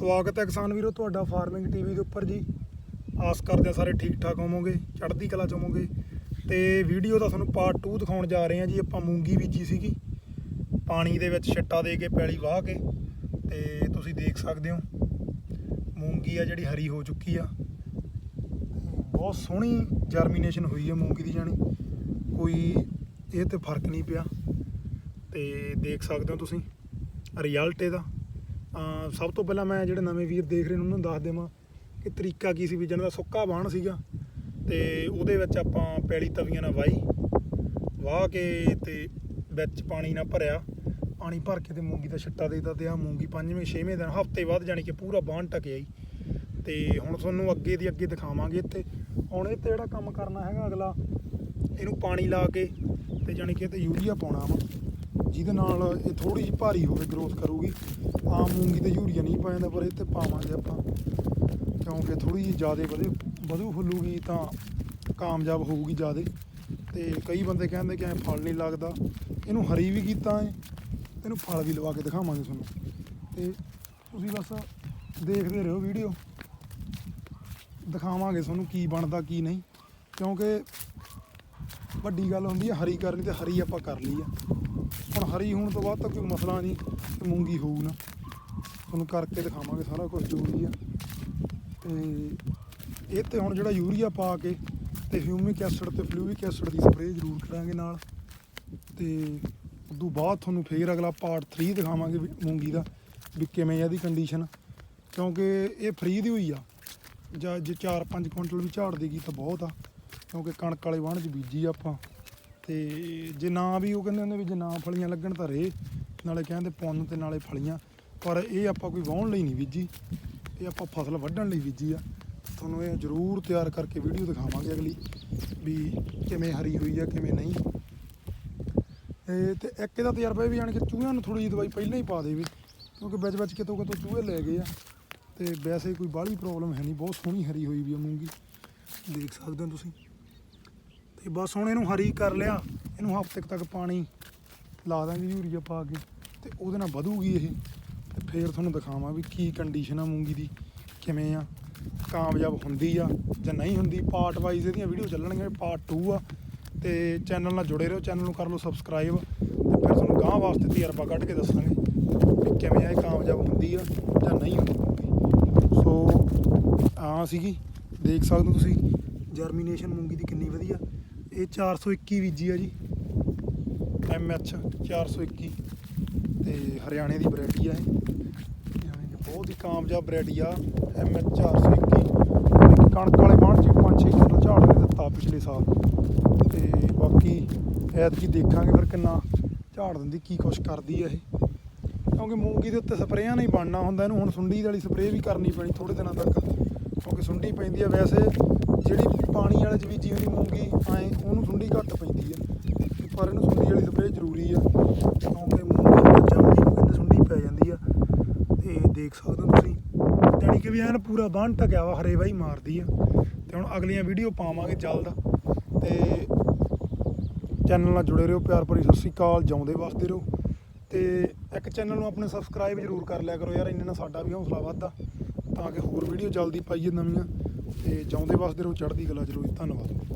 ਸਵਾਗਤ ਹੈ ਕਿਸਾਨ ਵੀਰੋ, ਤੁਹਾਡਾ ਫਾਰਮਿੰਗ ਟੀਵੀ ਦੇ ਉੱਪਰ ਜੀ। ਆਸ ਕਰਦੇ ਹਾਂ ਸਾਰੇ ਠੀਕ ਠਾਕ ਹੋਵੋਗੇ, ਚੜ੍ਹਦੀ ਕਲਾ ਚ ਹੋਵੋਗੇ। ਤੇ ਵੀਡੀਓ ਦਾ ਤੁਹਾਨੂੰ ਪਾਰਟ 2 ਦਿਖਾਉਣ ਜਾ ਰਹੇ ਹਾਂ ਜੀ, ਆਪਾਂ ਮੂੰਗੀ ਬੀਜੀ ਸੀਗੀ। ਪਾਣੀ ਦੇ ਵਿੱਚ ਛਿੱਟਾ ਦੇ ਕੇ ਪੈਲੀ ਵਾਹ ਕੇ, ਤੇ ਤੁਸੀਂ ਦੇਖ ਸਕਦੇ ਹੋ। ਮੂੰਗੀ ਆ ਜਿਹੜੀ ਹਰੀ ਹੋ ਚੁੱਕੀ ਆ। ਬਹੁਤ ਸੋਹਣੀ ਜਰਮੀਨੇਸ਼ਨ ਹੋਈ ਹੈ ਮੂੰਗੀ ਦੀ ਜਾਣੀ। ਕੋਈ ਇਹ ਤੇ ਫ਼ਰਕ ਨਹੀਂ ਪਿਆ। ਤੇ ਦੇਖ ਸਕਦੇ ਹੋ ਤੁਸੀਂ, ਰਿਜ਼ਲਟ ਇਹਦਾ। ਸਭ ਤੋਂ ਪਹਿਲਾਂ ਮੈਂ ਜਿਹੜੇ ਨਵੇਂ ਵੀਰ ਦੇਖ ਰਹੇ ਨੇ, ਉਹਨਾਂ ਨੂੰ ਦੱਸ ਦੇਵਾਂ ਕਿ ਤਰੀਕਾ ਕੀ ਸੀ ਬੀਜਣ ਦਾ ਸੁੱਕਾ ਬਾਣ ਸੀਗਾ ਤੇ ਉਹਦੇ ਵਿੱਚ ਆਪਾਂ ਪੈਲੀ ਤਵੀਆਂ ਨਾਲ ਵਾਈ ਵਾਹ ਕੇ ਤੇ ਵਿੱਚ ਪਾਣੀ ਨਾਲ ਭਰਿਆ। ਪਾਣੀ ਭਰ ਕੇ ਤੇ ਮੂੰਗੀ ਦਾ ਛਿੱਟਾ ਦੇ ਦਿੱਤਾ ਤੇ ਆ ਮੂੰਗੀ ਪੰਜਵੇਂ, ਛੇਵੇਂ ਦਿਨ, ਹਫ਼ਤੇ ਬਾਅਦ ਜਾਣੀ ਕਿ ਪੂਰਾ ਬਾਣ ਟਕਿਆ ਜੀ। ਤੇ ਹੁਣ ਤੁਹਾਨੂੰ ਅੱਗੇ ਦੀ ਅੱਗੇ ਦਿਖਾਵਾਂਗੇ ਇੱਥੇ। ਹੁਣ ਇਹ ਤੇ ਜਿਹੜਾ ਕੰਮ ਕਰਨਾ ਹੈਗਾ ਅਗਲਾ, ਇਹਨੂੰ ਪਾਣੀ ਲਾ ਕੇ ਤੇ ਜਾਣੀ ਕਿ ਇਹ ਤੇ ਯੂਰੀਆ ਪਾਉਣਾ ਵਾ। ਜਿਹਦੇ ਨਾਲ ਇਹ ਥੋੜੀ ਜਿਹੀ ਭਾਰੀ ਹੋਵੇ ਗਰੋਥ ਕਰੂਗੀ। ਆਮ ਮੂੰਗੀ ਤੇ ਯੂਰੀਆ ਨਹੀਂ ਪਾਉਂਦਾ ਪਰ ਇਹ ਤੇ ਪਾਵਾਂਗੇ ਆਪਾਂ। ਕਿਉਂਕਿ ਥੋੜੀ ਜਿਹੀ ਜ਼ਿਆਦਾ ਵਧੂ ਵਧੂ ਫੁੱਲੂਗੀ ਤਾਂ ਕਾਮਯਾਬ ਹੋਊਗੀ ਜ਼ਿਆਦਾ। ਤੇ ਕਈ ਬੰਦੇ ਕਹਿੰਦੇ ਕਿ ਐ ਫਲ ਨਹੀਂ ਲੱਗਦਾ। ਇਹਨੂੰ ਹਰੀ ਵੀ ਕੀਤਾ ਹੈ ਇਹਨੂੰ ਫਲ ਵੀ ਲਵਾ ਕੇ ਦਿਖਾਵਾਂਗੇ ਤੁਹਾਨੂੰ। ਤੇ ਤੁਸੀਂ ਬਸ ਦੇਖਦੇ ਰਹੋ ਵੀਡੀਓ। ਦਿਖਾਵਾਂਗੇ ਤੁਹਾਨੂੰ ਕੀ ਬਣਦਾ, ਕੀ ਨਹੀਂ। ਕਿਉਂਕਿ ਵੱਡੀ ਗੱਲ ਹੁੰਦੀ ਹੈ, ਹਰੀ ਕਰਨੀ ਤੇ ਹਰੀ ਆਪਾਂ ਕਰ ਲਈ ਆ। ਹਰੀ ਹੋਣ ਤੋਂ ਬਾਅਦ ਤਾਂ ਕੋਈ ਮਸਲਾ ਨਹੀਂ ਕਿ ਮੂੰਗੀ ਹੋਊ ਨਾ। ਤੁਹਾਨੂੰ ਕਰਕੇ ਦਿਖਾਵਾਂਗੇ ਸਾਰਾ ਕੁਝ ਜ਼ਰੂਰੀ ਆ ਤੇ ਇਹ ਤੇ ਹੁਣ ਜਿਹੜਾ ਯੂਰੀਆ ਪਾ ਕੇ ਤੇ ਹਿਊਮਿਕ ਐਸਿਡ ਤੇ ਫਲੂਇਕ ਐਸਿਡ ਦੀ ਸਪਰੇਅ ਜ਼ਰੂਰ ਕਰਾਂਗੇ ਨਾਲ। ਤੇ ਉਦੋਂ ਬਾਅਦ ਤੁਹਾਨੂੰ ਫੇਰ ਅਗਲਾ ਪਾਰਟ 3 ਦਿਖਾਵਾਂਗੇ ਵੀ ਮੂੰਗੀ ਦਾ, ਵੀ ਕਿਵੇਂ ਇਹਦੀ ਕੰਡੀਸ਼ਨ ਕਿਉਂਕਿ ਇਹ ਫ੍ਰੀ ਦੀ ਹੋਈ ਆ। ਜਾਂ ਜੇ 4-5 ਕੁਇੰਟਲ ਵੀ ਝਾੜ ਦੇਗੀ ਤਾਂ ਬਹੁਤ ਆ। ਕਿਉਂਕਿ ਕਣਕ ਵਾਲੇ ਵਾਹਣ 'ਚ ਬੀਜੀ ਆਪਾਂ। ਤੇ ਜੇ ਨਾ ਵੀ ਉਹ ਕਹਿੰਦੇ ਹੁੰਦੇ ਵੀ ਜੇ ਨਾ ਫਲੀਆਂ ਲੱਗਣ ਤਾਂ ਰੇ ਨਾਲੇ ਕਹਿੰਦੇ ਪੁੰਨ ਤੇ ਨਾਲੇ ਫਲੀਆਂ। ਪਰ ਇਹ ਆਪਾਂ ਕੋਈ ਵਾਹਣ ਲਈ ਨਹੀਂ ਬੀਜੀ। ਇਹ ਆਪਾਂ ਫਸਲ ਵੱਢਣ ਲਈ ਬੀਜੀ ਆ। ਤੁਹਾਨੂੰ ਇਹ ਜ਼ਰੂਰ ਤਿਆਰ ਕਰਕੇ ਵੀਡੀਓ ਦਿਖਾਵਾਂਗੇ ਅਗਲੀ ਵੀ ਕਿਵੇਂ ਹਰੀ ਹੋਈ ਆ, ਕਿਵੇਂ ਨਹੀਂ। ਇਹ ਤੇ ਇੱਕ ਇਹਦਾ ਤਜਰਬਾ ਇਹ ਵੀ ਜਾਣ ਕੇ ਚੂਹਿਆਂ ਨੂੰ ਥੋੜੀ ਜਿਹੀ ਦਵਾਈ ਪਹਿਲਾਂ ਹੀ ਪਾ ਦੇਵੇ, ਕਿਉਂਕਿ ਵਿੱਚ ਵਿੱਚ ਕਿਤੋਂ ਕਿਤੋਂ ਚੂਹੇ ਲੈ ਗਏ ਆ। ਤੇ ਵੈਸੇ ਕੋਈ ਬਾਹਲੀ ਪ੍ਰੋਬਲਮ ਹੈ ਨਹੀਂ। ਬਹੁਤ ਸੋਹਣੀ ਹਰੀ ਹੋਈ ਵੀ ਆ ਮੂੰਗੀ। ਦੇਖ ਸਕਦੇ ਹੋ ਤੁਸੀਂ। ਤੇ ਬਸ ਹੁਣ ਇਹਨੂੰ ਹਰੀ ਕਰ ਲਿਆ। ਇਹਨੂੰ ਹਫ਼ਤੇ ਤੱਕ ਪਾਣੀ ਲਾ ਦਾਂਗੇ ਯੂਰੀਆ ਪਾ ਕੇ ਤੇ ਉਹਦੇ ਨਾਲ ਵਧੂਗੀ ਇਹ। ਤੇ ਫੇਰ ਤੁਹਾਨੂੰ ਦਿਖਾਵਾਂ ਵੀ ਕੀ ਕੰਡੀਸ਼ਨ ਆ ਮੂੰਗੀ ਦੀ, ਕਿਵੇਂ ਆ, ਕਾਮਯਾਬ ਹੁੰਦੀ ਆ ਜਾਂ ਨਹੀਂ ਹੁੰਦੀ। ਪਾਰਟ ਵਾਈਜ਼ ਇਹਦੀਆਂ ਵੀਡੀਓ ਚੱਲਣਗੀਆਂ ਪਾਰਟ 2 ਆ। ਤੇ ਚੈਨਲ ਨਾਲ ਜੁੜੇ ਰਹੋ ਚੈਨਲ ਨੂੰ ਕਰ ਲਓ ਸਬਸਕ੍ਰਾਈਬ ਤੇ ਫਿਰ ਤੁਹਾਨੂੰ ਗਾਂ ਵਾਸਤੇ ਤਜਰਬਾ ਕੱਢ ਕੇ ਦੱਸਾਂਗੇ ਵੀ ਕਿਵੇਂ ਆ, ਇਹ ਕਾਮਯਾਬ ਹੁੰਦੀ ਆ ਜਾਂ ਨਹੀਂ ਹੁੰਦੀ। ਮੂੰਗੀ ਸੋ ਆ ਸੀਗੀ। ਦੇਖ ਸਕਦੇ ਹੋ ਤੁਸੀਂ ਜਰਮੀਨੇਸ਼ਨ ਮੂੰਗੀ ਦੀ ਕਿੰਨੀ ਵਧੀਆ। ਇਹ 421 ਬੀਜੀ ਆ ਜੀ। ਐਮਐਚ 421 ਤੇ ਹਰਿਆਣੇ ਦੀ ਵੈਰਾਈਟੀ ਆ ਇਹ। ਬਹੁਤ ਹੀ ਕਾਮਯਾਬ ਵੈਰਾਈਟੀ ਆ ਐਮਐਚ 421 ਇੱਕ। ਕਣਕ ਵਾਲੇ ਬਾਣ ਚ 5-6 ਕੁਇੰਟਲ ਝਾੜ ਨੇ ਦਿੱਤਾ ਪਿਛਲੇ ਸਾਲ। ਤੇ ਬਾਕੀ ਐਤਕੀ ਦੇਖਾਂਗੇ ਫਿਰ ਕਿੰਨਾ ਝਾੜ ਦਿੰਦੀ, ਕੀ ਕੁਛ ਕਰਦੀ ਆ ਇਹ। ਕਿਉਂਕਿ ਮੂੰਗੀ ਦੇ ਉੱਤੇ ਸਪਰੇਆਂ ਨਹੀਂ ਬਣਨਾ ਹੁੰਦਾ, ਇਹਨੂੰ ਹੁਣ ਸੁੰਡੀ ਵਾਲੀ ਸਪਰੇਅ ਵੀ ਕਰਨੀ ਪੈਣੀ ਥੋੜੇ ਦਿਨਾਂ ਤੱਕ। ਕਿਉਂਕਿ ਸੁੰਡੀ ਪੈਂਦੀ ਆ ਵੈਸੇ, ਜਿਹੜੀ ਪਾਣੀ ਵਾਲੇ ਚ ਬੀਜੀ ਹੋਈ ਮੂੰਗੀ, ਐ ਉਹਨੂੰ ਸੁੰਡੀ ਘੱਟ ਪੈਂਦੀ ਆ। ਪਰ ਇਹਨੂੰ ਸੁੰਡੀ ਵਾਲੀ ਸਪਰੇਅ ਜ਼ਰੂਰੀ ਆ। ਕਿਉਂਕਿ ਮੂੰਗੀ ਜੰਮਦੀ ਨੂੰ ਕਹਿੰਦੇ ਸੁੰਡੀ ਪੈ ਜਾਂਦੀ ਆ। ਤੇ ਦੇਖ ਸਕਦੇ ਹੋ ਤੁਸੀਂ, ਜਾਣੀ ਕਿ ਵੀ ਐਨ ਪੂਰਾ ਬਾਣ ਟਕਿਆ ਵਾ, ਹਰੇ ਬਾਈ ਮਾਰਦੀ ਆ। ਤੇ ਹੁਣ ਅਗਲੀਆਂ ਵੀਡੀਓ ਪਾਵਾਂਗੇ ਜਲਦ। ਤੇ ਚੈਨਲ ਨਾਲ ਜੁੜੇ ਰਹੋ, ਪਿਆਰ ਭਰੀ ਸਤਿ ਸ਼੍ਰੀ ਅਕਾਲ, ਜਿਉਂਦੇ ਵਸਦੇ ਰਹੋ। ਤੇ ਇੱਕ ਚੈਨਲ ਨੂੰ ਆਪਣੇ ਸਬਸਕ੍ਰਾਈਬ ਜ਼ਰੂਰ ਕਰ ਲਿਆ ਕਰੋ ਯਾਰ, ਇੰਨੇ ਨਾਲ ਸਾਡਾ ਵੀ ਹੌਸਲਾ ਵੱਧਦਾ। ਤਾਂ ਕਿ ਹੋਰ ਵੀਡੀਓ ਜਲਦੀ ਪਾਈਏ ਨਵੀਆਂ ਤੇ ਜਾਉਂਦੇ ਵਸਦੇ ਰਹੋ ਚੜ੍ਹਦੀ ਕਲਾ ਚ ਰਹੋ ਧੰਨਵਾਦ।